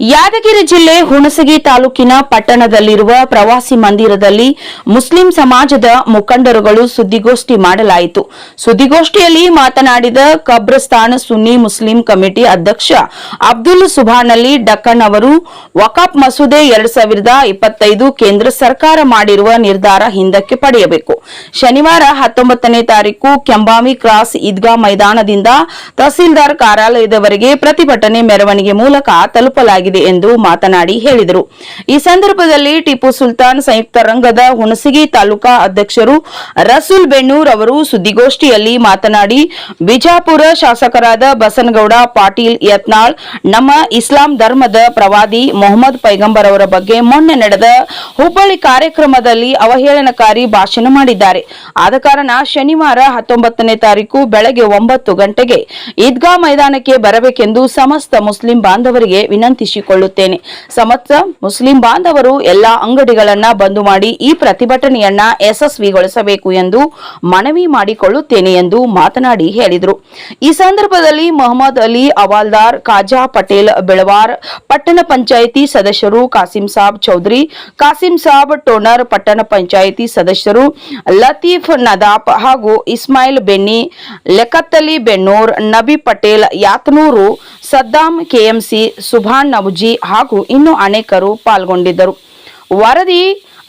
ಯಾದಗಿರಿ ಜಿಲ್ಲೆ ಹುಣಸಗಿ ತಾಲೂಕಿನ ಪಟ್ಟಣದಲ್ಲಿರುವ ಪ್ರವಾಸಿ ಮಂದಿರದಲ್ಲಿ ಮುಸ್ಲಿಂ ಸಮಾಜದ ಮುಖಂಡರುಗಳು ಸುದ್ದಿಗೋಷ್ಠಿ ಮಾಡಲಾಯಿತು. ಸುದ್ದಿಗೋಷ್ಠಿಯಲ್ಲಿ ಮಾತನಾಡಿದ ಕಬ್ರಸ್ತಾನ್ ಸುನ್ನಿ ಮುಸ್ಲಿಂ ಕಮಿಟಿ ಅಧ್ಯಕ್ಷ ಅಬ್ದುಲ್ ಸುಭಾನ್ ಅಲಿ ಡಕ್ಕನ್ ಅವರು ವಕಾಫ್ ಮಸೂದೆ ಎರಡ್ ಸಾವಿರದ ಇಪ್ಪತ್ತೈದು ಕೇಂದ್ರ ಸರ್ಕಾರ ಮಾಡಿರುವ ನಿರ್ಧಾರ ಹಿಂದಕ್ಕೆ ಪಡೆಯಬೇಕು. ಶನಿವಾರ ಹತ್ತೊಂಬತ್ತನೇ ತಾರೀಕು ಕೆಂಬಾಮಿ ಕ್ರಾಸ್ ಈದ್ಗಾ ಮೈದಾನದಿಂದ ತಹಸೀಲ್ದಾರ್ ಕಾರ್ಯಾಲಯದವರೆಗೆ ಪ್ರತಿಭಟನೆ ಮೆರವಣಿಗೆ ಮೂಲಕ ತಲುಪಲಾಗಿದೆ. ಎಂದು ಮಾತನಾಡಿ ಹೇಳಿದರು. ಈ ಸಂದರ್ಭದಲ್ಲಿ ಟಿಪ್ಪು ಸುಲ್ತಾನ್ ಸಂಯುಕ್ತ ರಂಗದ ಹುಣಸಗಿ ತಾಲೂಕಾ ಅಧ್ಯಕ್ಷರು ರಸೂಲ್ ಬೆಣ್ಣೂರ್ ಅವರು ಸುದ್ದಿಗೋಷ್ಠಿಯಲ್ಲಿ ಮಾತನಾಡಿ, ಬಿಜಾಪುರ ಶಾಸಕರಾದ ಬಸನಗೌಡ, ಪಾಟೀಲ್ ಯತ್ನಾಳ್, ನಮ್ಮ ಇಸ್ಲಾಂ ಧರ್ಮದ ಪ್ರವಾದಿ ಮೊಹಮ್ಮದ್ ಪೈಗಂಬರ್ ಅವರ ಬಗ್ಗೆ ಮೊನ್ನೆ ನಡೆದ ಹುಬ್ಬಳ್ಳಿ ಕಾರ್ಯಕ್ರಮದಲ್ಲಿ ಅವಹೇಳನಕಾರಿ ಭಾಷಣ ಮಾಡಿದ್ದಾರೆ. ಆದ ಕಾರಣ ಶನಿವಾರ ಹತ್ತೊಂಬತ್ತನೇ ತಾರೀಕು ಬೆಳಗ್ಗೆ ಒಂಬತ್ತು ಗಂಟೆಗೆ ಈದ್ಗಾ ಮೈದಾನಕ್ಕೆ ಬರಬೇಕೆಂದು ಸಮಸ್ತ ಮುಸ್ಲಿಂ ಬಾಂಧವರಿಗೆ ವಿನಂತಿಸಿಕೊಳ್ಳುತ್ತೇನೆ ಸಮಸ್ತ ಮುಸ್ಲಿಂ ಬಾಂಧವರು ಎಲ್ಲಾ ಅಂಗಡಿಗಳನ್ನ ಬಂದು ಮಾಡಿ ಈ ಪ್ರತಿಭಟನೆಯನ್ನ ಯಶಸ್ವಿಗೊಳಿಸಬೇಕು ಎಂದು ಮನವಿ ಮಾಡಿಕೊಳ್ಳುತ್ತೇನೆ ಎಂದು ಮಾತನಾಡಿ ಹೇಳಿದರು. ಈ ಸಂದರ್ಭದಲ್ಲಿ ಮೊಹಮ್ಮದ್ ಅಲಿ ಅವಾಲ್ದಾರ್ ಖಾಜಾ ಪಟೇಲ್ ಬೆಳವಾರ್, ಪಟ್ಟಣ ಪಂಚಾಯಿತಿ ಸದಸ್ಯರು ಕಾಸಿಂ ಸಾಬ್ ಚೌಧರಿ, ಕಾಸಿಂ ಸಾಬ್ ಟೋನರ್, ಪಟ್ಟಣ ಪಂಚಾಯಿತಿ ಸದಸ್ಯರು ಲತೀಫ್ ನದಾಪ್ ಹಾಗೂ ಇಸ್ಮಾಯಿಲ್ ಬೆನ್ನಿ ಲೆಕತ್ತಲಿ ಬೆನ್ನೂರ್, ನಬಿ ಪಟೇಲ್, ಯಾತನೂರು ಸದ್ದಾಂ ಕೆಎಂಸಿ ಸುಭಾನ್ ನವುಜಿ ಹಾಗೂ ಇನ್ನೂ ಅನೇಕರು ಪಾಲ್ಗೊಂಡಿದ್ದರು. ವರದಿ,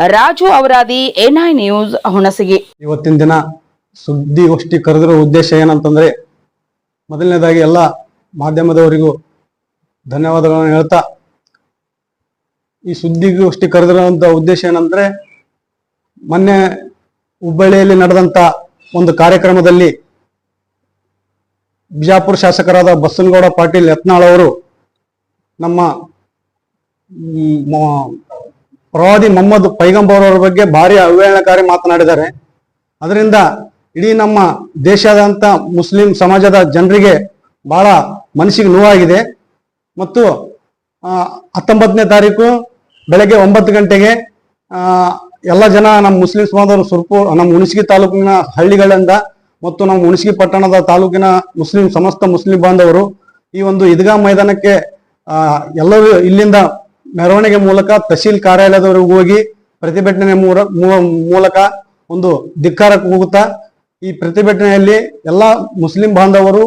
ರಾಜು ಅವರಾದಿ ಎನ್ಐ ನ್ಯೂಸ್, ಹುಣಸಗಿ. ಇವತ್ತಿನ ದಿನ ಸುದ್ದಿಗೋಷ್ಠಿ ಕರೆದಿರೋ ಉದ್ದೇಶ ಏನಂತಂದ್ರೆ, ಮೊದಲನೇದಾಗಿ ಎಲ್ಲ ಮಾಧ್ಯಮದವರಿಗೂ ಧನ್ಯವಾದಗಳನ್ನು ಹೇಳ್ತಾ, ಈ ಸುದ್ದಿಗೋಷ್ಠಿ ಕರೆದಿರುವಂತ ಉದ್ದೇಶ ಏನಂದ್ರೆ, ಮೊನ್ನೆ ಹುಬ್ಬಳ್ಳಿಯಲ್ಲಿ ನಡೆದಂತ ಒಂದು ಕಾರ್ಯಕ್ರಮದಲ್ಲಿ ಬಿಜಾಪುರ ಶಾಸಕರಾದ ಬಸನಗೌಡ ಪಾಟೀಲ್ ಯತ್ನಾಳ್ ಅವರು ನಮ್ಮ ಪ್ರವಾದಿ ಮೊಹಮ್ಮದ್ ಪೈಗಂಬರ್ ಅವರ ಬಗ್ಗೆ ಭಾರಿ ಅವಹೇಳನಕಾರಿ ಮಾತನಾಡಿದ್ದಾರೆ. ಅದರಿಂದ ಇಡೀ ನಮ್ಮ ದೇಶಾದ್ಯಂತ ಮುಸ್ಲಿಂ ಸಮಾಜದ ಜನರಿಗೆ ಬಹಳ ಮನಸ್ಸಿಗೆ ನೋವಾಗಿದೆ. ಮತ್ತು ಹತ್ತೊಂಬತ್ತನೇ ತಾರೀಕು ಬೆಳಗ್ಗೆ ಒಂಬತ್ತು ಗಂಟೆಗೆ ಎಲ್ಲ ಜನ ನಮ್ಮ ಮುಸ್ಲಿಂ ಸಮಾಜದವರು ಸುರ್ಪು, ನಮ್ಮ ಹುಣಸಗಿ ತಾಲೂಕಿನ ಹಳ್ಳಿಗಳಿಂದ ಮತ್ತು ನಮ್ಮ ಹುಣಸಗಿ ಪಟ್ಟಣದ ತಾಲೂಕಿನ ಮುಸ್ಲಿಂ ಸಮಸ್ತ ಮುಸ್ಲಿಂ ಬಾಂಧವರು ಈ ಒಂದು ಇದ್ಗಾ ಮೈದಾನಕ್ಕೆ ಎಲ್ಲರೂ ಇಲ್ಲಿಂದ ಮೆರವಣಿಗೆ ಮೂಲಕ ತಹಸೀಲ್ ಕಾರ್ಯಾಲಯದವರೆಗೂ ಹೋಗಿ ಪ್ರತಿಭಟನೆ ಮೂಲಕ ಒಂದು ಧಿಕ್ಕಾರಕ್ಕೆ ಹೋಗುತ್ತಾ, ಈ ಪ್ರತಿಭಟನೆಯಲ್ಲಿ ಎಲ್ಲ ಮುಸ್ಲಿಂ ಬಾಂಧವರು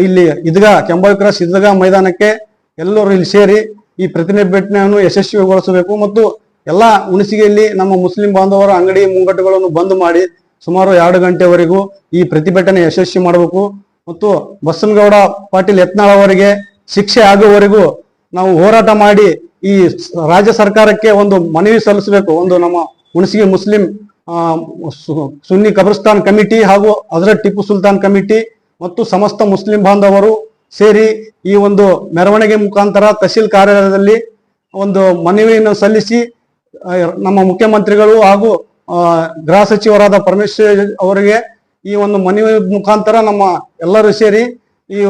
ಇಲ್ಲಿ ಇದ್ಗಾ ಕೆಂಬಾವಿ ಕ್ರಾಸ್ ಇದ್ಗಾ ಮೈದಾನಕ್ಕೆ ಎಲ್ಲರೂ ಇಲ್ಲಿ ಸೇರಿ ಈ ಪ್ರತಿಭಟನೆಯನ್ನು ಯಶಸ್ವಿಗೊಳಿಸಬೇಕು ಮತ್ತು ಎಲ್ಲ ಹುಣಸಿಗೆಯಲ್ಲಿ ನಮ್ಮ ಮುಸ್ಲಿಂ ಬಾಂಧವರ ಅಂಗಡಿ ಮುಂಗಟ್ಟುಗಳನ್ನು ಬಂದ್ ಮಾಡಿ ಸುಮಾರು ಎರಡು ಗಂಟೆವರೆಗೂ ಈ ಪ್ರತಿಭಟನೆ ಯಶಸ್ವಿ ಮಾಡಬೇಕು. ಮತ್ತು ಬಸನಗೌಡ ಪಾಟೀಲ್ ಯತ್ನಾಳ್ ಅವರಿಗೆ ಶಿಕ್ಷೆ ಆಗುವವರೆಗೂ ನಾವು ಹೋರಾಟ ಮಾಡಿ ಈ ರಾಜ್ಯ ಸರ್ಕಾರಕ್ಕೆ ಒಂದು ಮನವಿ ಸಲ್ಲಿಸಬೇಕು. ಒಂದು ನಮ್ಮ ಹುಣಸಿಗೆ ಮುಸ್ಲಿಂ ಸುನ್ನಿ ಕಬ್ರಸ್ತಾನ್ ಕಮಿಟಿ ಹಾಗೂ ಹಜರತ್ ಟಿಪ್ಪು ಸುಲ್ತಾನ್ ಕಮಿಟಿ ಮತ್ತು ಸಮಸ್ತ ಮುಸ್ಲಿಂ ಬಾಂಧವರು ಸೇರಿ ಈ ಒಂದು ಮೆರವಣಿಗೆ ಮುಖಾಂತರ ತಹಶೀಲ್ ಕಾರ್ಯಾಲಯದಲ್ಲಿ ಒಂದು ಮನವಿಯನ್ನು ಸಲ್ಲಿಸಿ ನಮ್ಮ ಮುಖ್ಯಮಂತ್ರಿಗಳು ಹಾಗೂ ಗೃಹ ಸಚಿವರಾದ ಪರಮೇಶ್ವರ್ ಅವರಿಗೆ ಈ ಒಂದು ಮನವಿ ಮುಖಾಂತರ ನಮ್ಮ ಎಲ್ಲರೂ ಸೇರಿ ಈ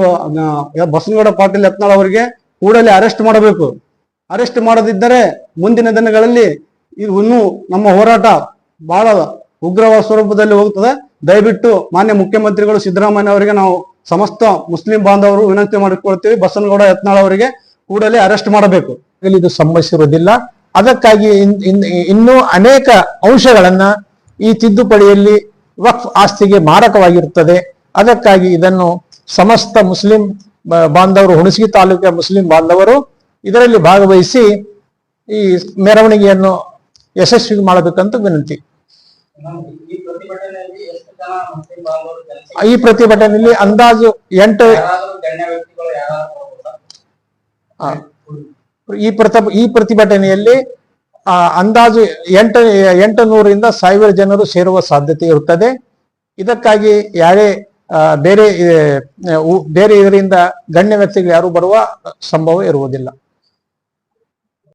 ಬಸನಗೌಡ ಪಾಟೀಲ್ ಯತ್ನಾಳ್ ಅವರಿಗೆ ಕೂಡಲೇ ಅರೆಸ್ಟ್ ಮಾಡಬೇಕು. ಅರೆಸ್ಟ್ ಮಾಡದಿದ್ದರೆ ಮುಂದಿನ ದಿನಗಳಲ್ಲಿ ಇನ್ನೂ ನಮ್ಮ ಹೋರಾಟ ಬಹಳ ಉಗ್ರವಾದ ಸ್ವರೂಪದಲ್ಲಿ ಹೋಗುತ್ತದೆ ದಯವಿಟ್ಟು ಮಾನ್ಯ ಮುಖ್ಯಮಂತ್ರಿಗಳು ಸಿದ್ದರಾಮಯ್ಯ ಅವರಿಗೆ ನಾವು ಸಮಸ್ತ ಮುಸ್ಲಿಂ ಬಾಂಧವರು ವಿನಂತಿ ಮಾಡಿಕೊಳ್ತೀವಿ. ಬಸನಗೌಡ ಯತ್ನಾಳ್ ಅವರಿಗೆ ಕೂಡಲೇ ಅರೆಸ್ಟ್ ಮಾಡಬೇಕು. ಇಲ್ಲಿ ಇದು ಸಂಭವಿಸಿರುವುದಿಲ್ಲ. ಅದಕ್ಕಾಗಿ ಇನ್- ಇನ್- ಇನ್ನೂ ಅನೇಕ ಅಂಶಗಳನ್ನ ಈ ತಿದ್ದುಪಡಿಯಲ್ಲಿ ವಕ್ಫ್ ಆಸ್ತಿಗೆ ಮಾರಕವಾಗಿರುತ್ತದೆ. ಅದಕ್ಕಾಗಿ ಇದನ್ನು ಸಮಸ್ತ ಮುಸ್ಲಿಂ ಬಾಂಧವರು ಹುಣಸಗಿ ತಾಲೂಕಿನ ಮುಸ್ಲಿಂ ಬಾಂಧವರು ಇದರಲ್ಲಿ ಭಾಗವಹಿಸಿ ಈ ಮೆರವಣಿಗೆಯನ್ನು ಯಶಸ್ವಿ ಮಾಡಬೇಕಂತ ವಿನಂತಿ. ಈ ಪ್ರತಿಭಟನೆಯಲ್ಲಿ ಅಂದಾಜು ಎಂಟು ಈ ಪ್ರತ, ಈ ಪ್ರತಿಭಟನೆಯಲ್ಲಿ ಅಂದಾಜು ಎಂಟು ಎಂಟು ನೂರಿಂದ ಸಾವಿರ ಜನರು ಸೇರುವ ಸಾಧ್ಯತೆ ಇರುತ್ತದೆ. ಇದಕ್ಕಾಗಿ ಯಾರೇ ಬೇರೆ ಬೇರೆ ಇದರಿಂದ ಗಣ್ಯ ವ್ಯಕ್ತಿಗಳು ಯಾರು ಬರುವ ಸಂಭವ ಇರುವುದಿಲ್ಲ.